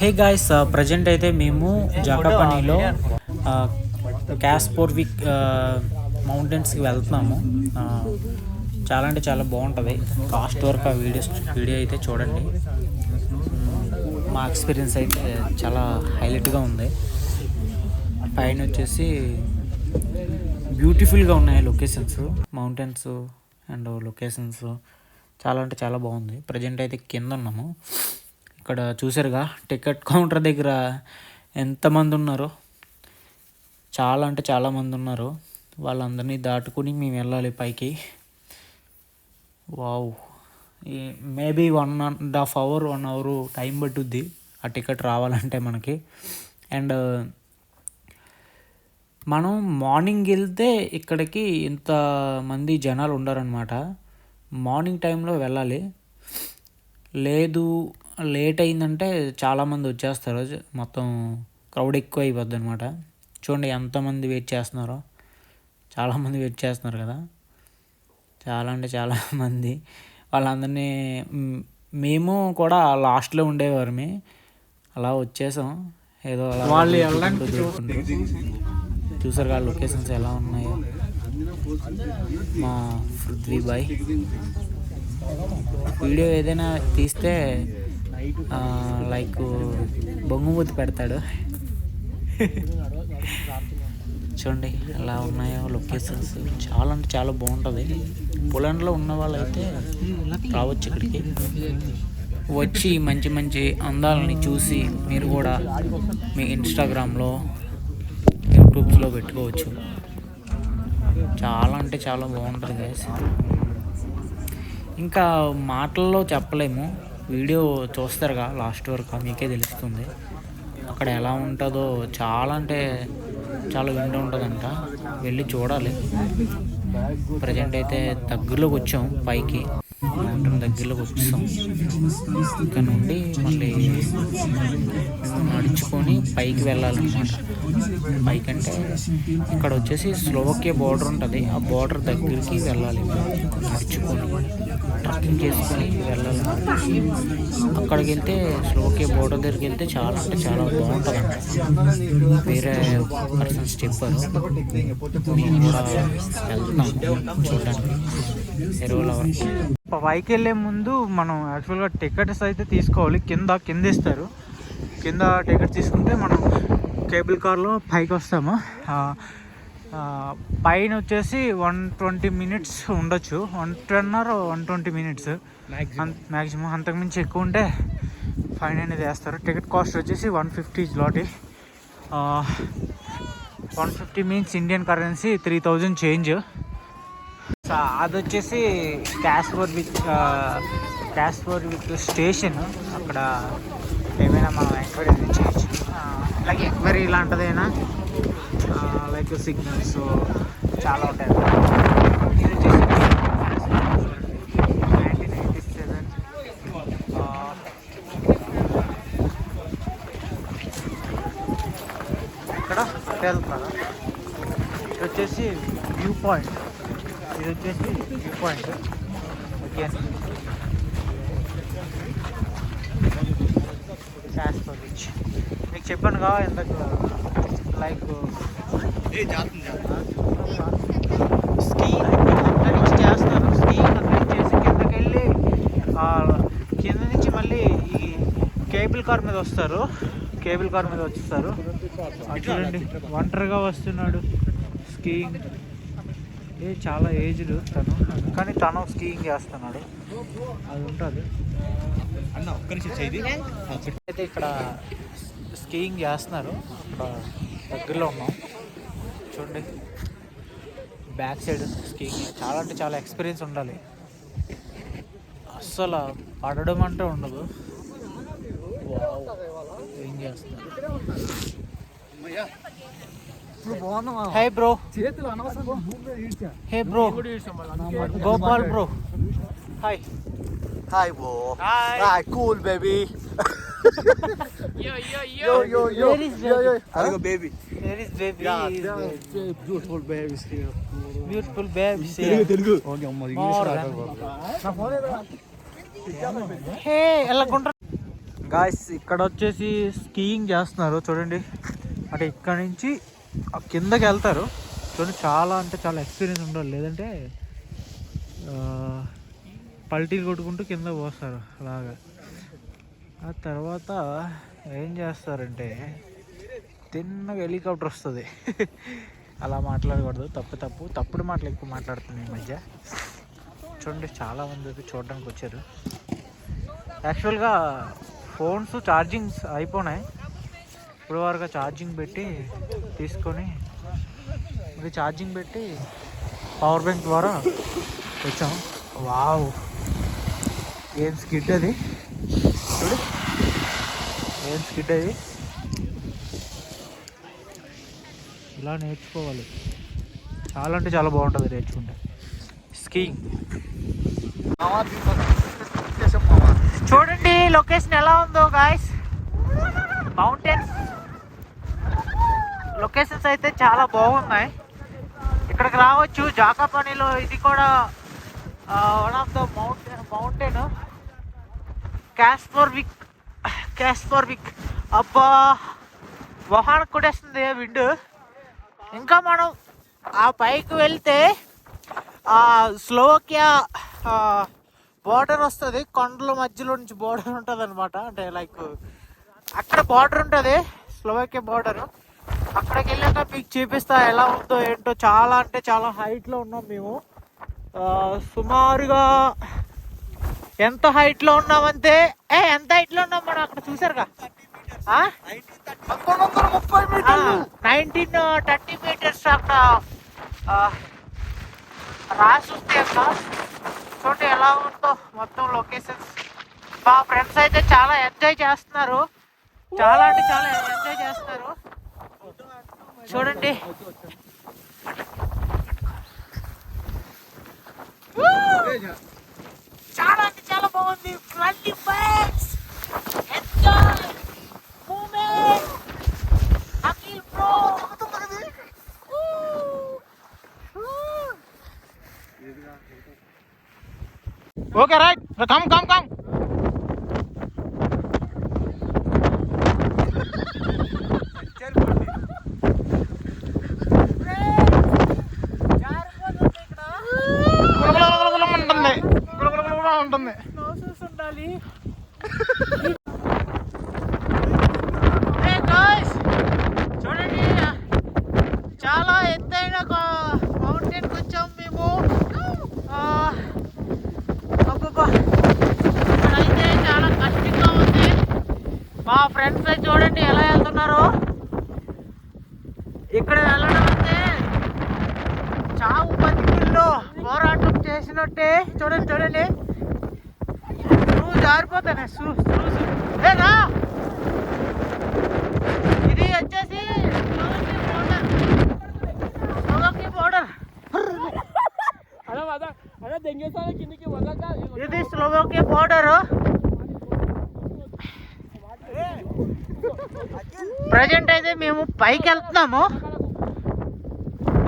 Hey guys present అయితే మేము జాకాపనీలో క్యాస్పోర్విక్ మౌంటైన్స్కి వెళ్తున్నాము. చాలా అంటే చాలా బాగుంటుంది. కాస్ట్ వరకు ఆ వీడియోస్ వీడియో అయితే చూడండి. మా ఎక్స్పీరియన్స్ అయితే చాలా హైలైట్గా ఉంది. పైన వచ్చేసి బ్యూటిఫుల్గా ఉన్నాయి లొకేషన్స్ మౌంటైన్స్ అండ్ లొకేషన్స్. చాలా అంటే చాలా బాగుంది. ప్రజెంట్ అయితే కింద ఉన్నాము. ఇక్కడ చూసారుగా టికెట్ కౌంటర్ దగ్గర ఎంతమంది ఉన్నారో చాలా అంటే చాలామంది ఉన్నారు వాళ్ళందరినీ దాటుకుని మేము వెళ్ళాలి పైకి. Wow. Maybe one and half hour one hour time పట్టుద్ది ఆ టికెట్ రావాలంటే మనకి. అండ్ మనం మార్నింగ్ వెళ్తే ఇక్కడికి ఇంత మంది జనాలు ఉండరనమాట మార్నింగ్ టైంలో వెళ్ళాలి. లేదు లేట్ అయిందంటే చాలామంది వచ్చేస్తారు. మొత్తం క్రౌడ్ ఎక్కువ అయిపోద్ది అనమాట చూడండి ఎంతమంది వెయిట్ చేస్తున్నారో. చాలామంది వెయిట్ చేస్తున్నారు కదా. చాలా అంటే చాలా మంది. వాళ్ళందరినీ మేము కూడా లాస్ట్లో ఉండేవారమే. అలా వచ్చేసాం. ఏదో అలా వాళ్ళు వెళ్ళడానికి. చూసారు కదా లొకేషన్స్ ఎలా ఉన్నాయో. మా పృథ్వీ బాయ్ వీడియో ఏదైనా తీస్తే లైక్ బొంగుమూతి పెడతాడు. చూడండి ఎలా ఉన్నాయో లొకేషన్స్. చాలా అంటే చాలా బాగుంటుంది. పొలంలో ఉన్న వాళ్ళైతే రావచ్చు ఇక్కడికి. వచ్చి మంచి మంచి అందాలని చూసి మీరు కూడా మీ ఇన్స్టాగ్రామ్లో యూట్యూబ్స్లో పెట్టుకోవచ్చు. చాలా అంటే చాలా బాగుంటుంది గైస్ ఇంకా మాటల్లో చెప్పలేము. వీడియో చూస్తారుగా లాస్ట్ వరకు మీకే తెలుస్తుంది. అక్కడ ఎలా ఉంటుందో చాలా అంటే చాలా వింటూ ఉంటుందంట. వెళ్ళి చూడాలి. ప్రజెంట్ అయితే దగ్గరలోకి వచ్చాం పైకి. మౌంటైన్ దగ్గరలోకి వచ్చాం ఇక్కడ నుండి మళ్ళీ నడుచుకొని పైకి వెళ్ళాలన్నమాట. పైకి అంటే ఇక్కడ వచ్చేసి స్లోవకియా బార్డర్ ఉంటుంది. ఆ బార్డర్ దగ్గరికి వెళ్ళాలి. నడుచుకొని ట్రక్కింగ్ చేసుకొని వెళ్ళాలి అక్కడికి వెళ్తే స్లోవకియా బార్డర్ దగ్గరికి వెళ్తే చాలా అంటే చాలా బాగుంటుంది అంట వేరే పర్సన్స్ చెప్పారు. నేను కూడా వెళ్తున్నాం చూడడానికి. ఎరువుల పైకి వెళ్ళే ముందు మనం యాక్చువల్గా టికెట్స్ అయితే తీసుకోవాలి. కింద కింద ఇస్తారు కింద టికెట్ తీసుకుంటే మనం కేబుల్ కార్లో పైకి వస్తాము. పైన వచ్చేసి వన్ ట్వంటీ మినిట్స్ ఉండొచ్చు. One ten or one twenty minutes. Maximum అంతకుమించి ఎక్కువ ఉంటే ఫైన్ అనేది వేస్తారు. టికెట్ కాస్ట్ వచ్చేసి one fifty lathi. One fifty means Indian currency three thousand change. అది వచ్చేసి క్యాస్ఫోర్ విత్ క్యాస్ఫోర్ విత్ స్టేషన్. అక్కడ ఏమైనా మనం ఎంక్వైరీ చేయొచ్చు. Like enquiry ఇలాంటిదైనా? లైక్ సిగ్నల్స్ చాలా ఉంటాయి. ఇది వచ్చేసి నైన్టీన్ ఎయిటీ సెవెన్ ఇక్కడ ఇది వచ్చేసి వ్యూ పాయింట్. ఇది వచ్చేసి వ్యూ పాయింట్ ఓకే బీచ్ మీకు చెప్పాను కదా ఇంతకు లైక్ స్కీయింగ్ అక్కడి నుంచి చేస్తారు. స్కీయింగ్ అక్కడి నుంచి చేసి కిందకి వెళ్ళి కింద నుంచి మళ్ళీ ఈ కేబుల్ కార్ మీద వస్తారు. కేబుల్ కార్ మీద వచ్చేస్తారు. చూడండి ఒంటరిగా వస్తున్నాడు. స్కీయింగ్ ఏ చాలా ఏజ్డ్ తను. కానీ తను స్కీయింగ్ చేస్తున్నాడు. అది ఉంటుంది. అన్న ఒక్క నిమిషం చేయి అయితే ఇక్కడ స్కీయింగ్ చేస్తున్నారు. దగ్గరలో ఉన్నాం. చూడండి. Back side skiing. చాలా అంటే చాలా ఎక్స్పీరియన్స్ ఉండాలి. అస్సలు పడడం అంటే ఉండదు. వావ్. ఏం చేస్తున్నారు? Hey bro. Hi hi cool baby beautiful babies Telugu ఇక్కడ వచ్చేసి స్కీయింగ్ చేస్తున్నారు చూడండి. అంటే ఇక్కడ నుంచి కిందకి వెళ్తారు. చూడండి చాలా అంటే చాలా ఎక్స్పీరియన్స్ ఉండాలి. లేదంటే పల్టీలు కొట్టుకుంటూ కింద పోస్తారు అలాగా. ఆ తర్వాత ఏం చేస్తారంటే తిన్నగా హెలికాప్టర్ వస్తుంది. అలా మాట్లాడకూడదు. తప్పు తప్పు. తప్పుడు మాటలు ఎక్కువ మాట్లాడుతున్నాయి ఈ మధ్య. చూడండి చాలా మంది చూడడానికి వచ్చారు. యాక్చువల్గా ఫోన్స్ ఛార్జింగ్స్ అయిపోయినాయి ఇప్పుడు వరకు ఛార్జింగ్ పెట్టి తీసుకొని ఇది ఛార్జింగ్ పెట్టి పవర్ బ్యాంక్ ద్వారా వచ్చాం. వావ్. ఏం స్కిడ్ అది? చూడు. ఏం స్కిడ్ అది? ఇలా నేర్చుకోవాలి. చాలా అంటే చాలా బాగుంటుంది నేర్చుకుంటే. స్కీయింగ్ చూడండి లొకేషన్ ఎలా ఉందో గాయస్ మౌంటైన్స్ లొకేషన్స్ అయితే చాలా బాగున్నాయి. ఇక్కడికి రావచ్చు. జాకాపనిలో ఇది కూడా one of the mountain mountain Kasprowy Wierch Kasprowy Wierch అబ్బా! వాహనం కొట్టేస్తుంది విండు? ఇంకా మనం ఆ పైకి వెళ్తే ఆ స్లోకియా బోర్డర్ వస్తుంది. కొండల మధ్యలో నుంచి బోర్డర్ ఉంటుంది అనమాట అంటే లైక్ అక్కడ బార్డర్ ఉంటుంది. స్లోవాకియా బార్డర్ అక్కడికి వెళ్ళాక మీకు చూపిస్తా ఎలా ఉందో ఏంటో. చాలా అంటే చాలా హైట్లో ఉన్నాం మేము. సుమారుగా ఎంత హైట్లో ఉన్నామంటే ఏ ఎంత హైట్లో ఉన్నాం మనం అక్కడ చూసారుగా నైన్టీన్ థర్టీ మీటర్స్ అక్కడ రాసి ఉంటే చూడండి ఎలా ఉందో మొత్తం లొకేషన్స్ మా ఫ్రెండ్స్ అయితే చాలా ఎంజాయ్ చేస్తున్నారు. చాలా అంటే చాలా ఎంజాయ్ చేస్తున్నారు చూడండి. చాలా అంటే చాలా బాగుంది. Front bikes enjoy moment Akhil bro okay right come come come ఉంటుంది ఉంటుంది ఉండాలి చూడండి చాలా ఎత్తైన మౌంటైన్కి వచ్చాం మేము ఆ, అబ్బబ్బా ఇక్కడైతే చాలా కష్టంగా ఉంది మా ఫ్రెండ్స్ అయితే చూడండి ఎలా వెళ్తున్నారో ఇక్కడ వెళ్ళడం అంటే చావు బతికిల్లో పోరాటం చేసినట్టే. చూడండి చూడండి. నువ్వు జారిపోతానే సూ చూసి. ఏ రా. ఇది వచ్చేసి బోర్డర్ ఇది స్లోవాకియా బోర్డర్ ప్రజెంట్ అయితే మేము పైకి వెళ్తున్నాము.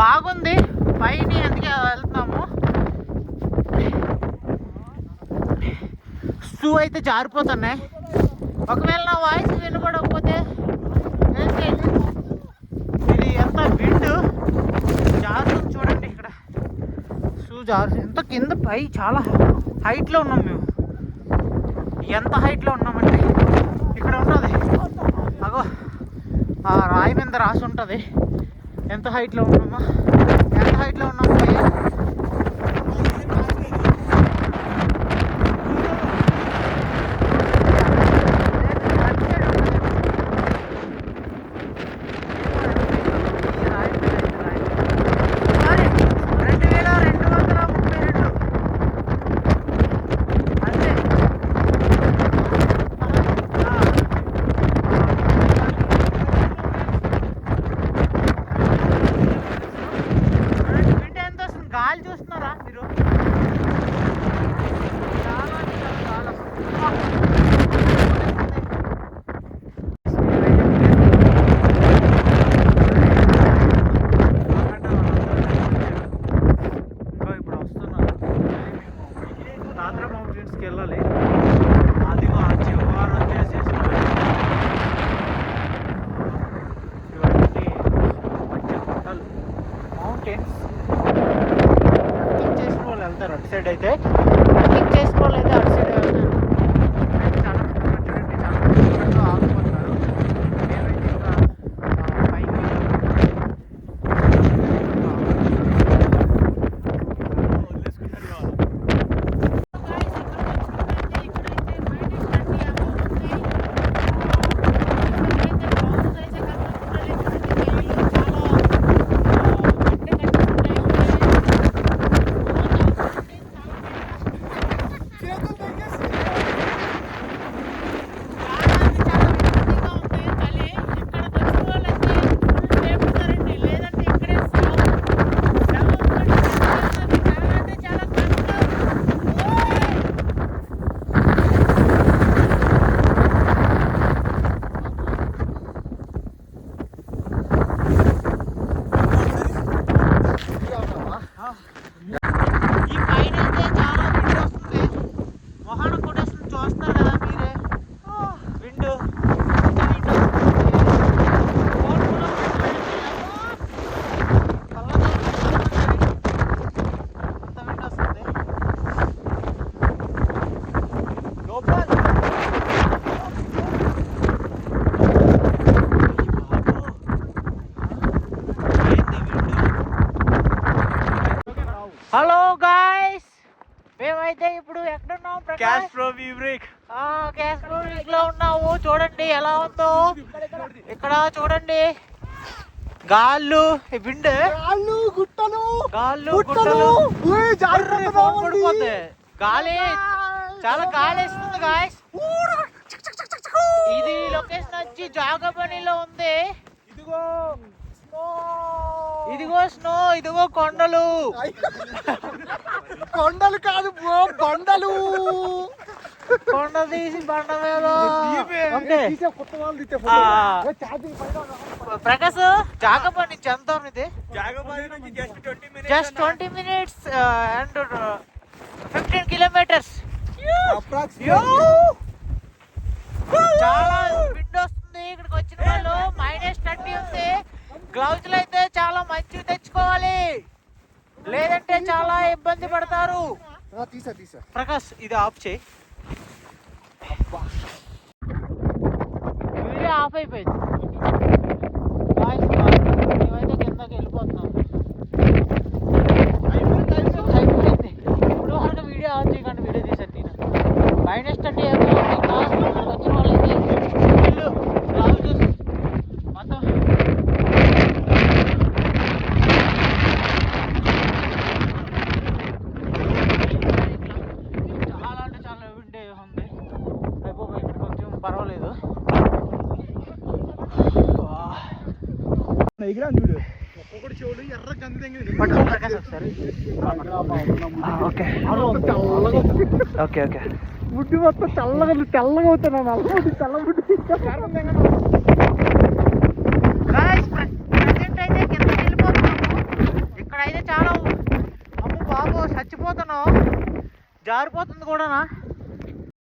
బాగుంది. పైన అందుకే వెళ్తున్నాము. షూ అయితే జారిపోతున్నాయి. ఒకవేళ నా వాయిస్ వినపడకపోతే ఇది ఎంత విండ్ జారుతుంది చూడండి ఇక్కడ. షూ జారు ఎంత కింద పై చాలా హైట్లో ఉన్నాం మేము. ఎంత హైట్లో ఉన్నామంటే ఇక్కడ ఉన్నది. అగో ఆ రాయి మీద రాసి ఉంటుంది. ఎంత హైట్లో ఉన్నామా? ఎంత హైట్లో ఉన్నాము హలో గాయ్స్ మేమైతే ఇప్పుడు ఎక్కడున్నాం ప్రకాష్? క్యాస్ట్రో వీబ్రేక్ ఆ క్యాస్ట్రో లో ఉన్నాము. చూడండి ఎలా ఉందో. ఇక్కడ చూడండి. గాళ్ళు విండ్. కాళ్ళు గుట్టలు. గాళ్ళు గుట్టలు. పడిపోద్ది. గాలి. చాలా గాలి వేస్తుంది గాయస్ ఇది లొకేషన్ వచ్చి జాగబనిలో ఉంది. ఇదిగో. ఇదిగో స్నో ఇదిగో కొండలు. కొండలు కాదు బ్రో బండలు. కొండ తీసి బండ మీద. ప్రకాశ్ జాగబని నుంచి ఎంత ఉంది just twenty minutes and fifteen kilometres చాలా విండ్ వస్తుంది ఇక్కడికి వచ్చిన వాళ్ళు మైనస్ థర్టీ ఉంది గ్లౌజులు అయితే చాలా మంచివి తెచ్చుకోవాలి లేదంటే చాలా ఇబ్బంది పడతారు ప్రకాష్ ఇది ఆఫ్ చేయి. ఆఫ్ అయిపోయింది Guys, మేమైతే కిందకి వెళ్ళిపోతున్నాం అయిపోయింది ఇప్పుడు అంటే వీడియో ఆన్ చేయకండి వీడియో తీసాను నేను మైనస్ థర్టీ వచ్చిన వాళ్ళైతే వీళ్ళు బ్లౌజెస్ మొత్తం చాలా అంటే చాలా విండే ఉంది అయిపోయి ఇక్కడ కొంచెం పర్వాలేదు ఎగిరా చూడు ఒక్కొక్కటి చెవులు ఎర్ర గంది తెంగింది పట్టుకో ప్రకాష్ ఒకసారి ఓకే ఓకే. ఓకే బుడ్డి మొత్తం తెల్లగా తెల్లగా అవుతున్నా నల్ల తెల్ల బుడ్డి గాయ్స్ ప్రజెంట్ అయితే కిందకి వెళ్ళిపోతున్నాము. ఇక్కడ అయితే చాలా అమ్మ బాబు చచ్చిపోతున్నాం జారిపోతుంది కూడానా?